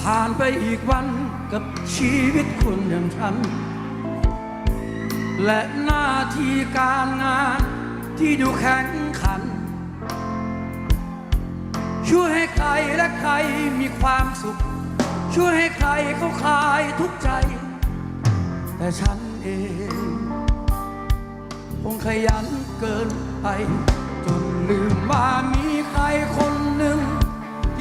ผ่านไปอีกวันกับชีวิตคนอย่างฉัน และหน้าที่การงานที่ดูแข็งขัน ช่วยให้ใครและใครมีความสุข ช่วยให้ใครเขาคลายทุกข์ใจ แต่ฉันเองคงขยันเกินไป จนลืมว่ามีใครคน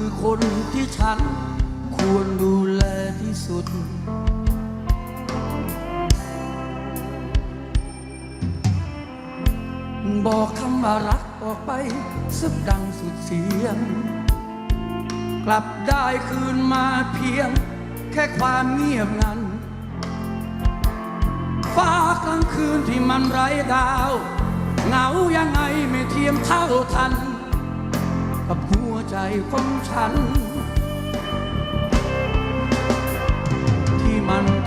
คือคนที่ฉันควรดูแลที่สุด บอกคำว่ารักออกไปสักดังสุดเสียง กลับได้คืนมาเพียง แค่ความเงียบงันฟ้ากลางคืนที่มันไร้ดาว เหงายังไงไม่เทียมเท่าทัน กับหัว ใจของฉัน ที่มัน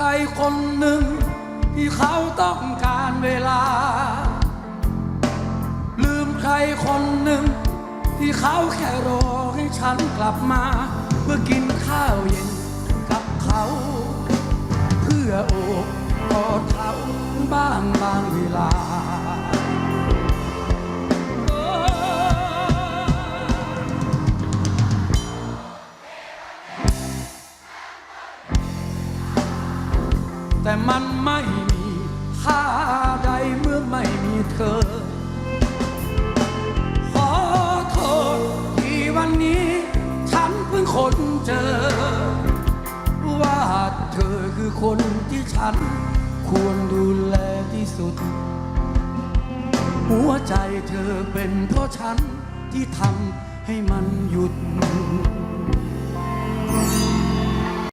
ใครคนหนึ่ง ที่เขาต้องการเวลา ลืมใครคนหนึ่ง ที่เขาแค่รอให้ฉันกลับมา เพื่อกินข้าวเย็นกับเขา เพื่อโอบกอดเขาบ้างบางเวลา แต่มันไม่มีค่าใดเมื่อไม่มีเธอ ขอโทษที่วันนี้ ฉันเพิ่งคนเจอ ว่าเธอคือคนที่ฉัน ควรดูแลที่สุด หัวใจเธอเป็นเพราะฉันที่ทำให้มันหยุด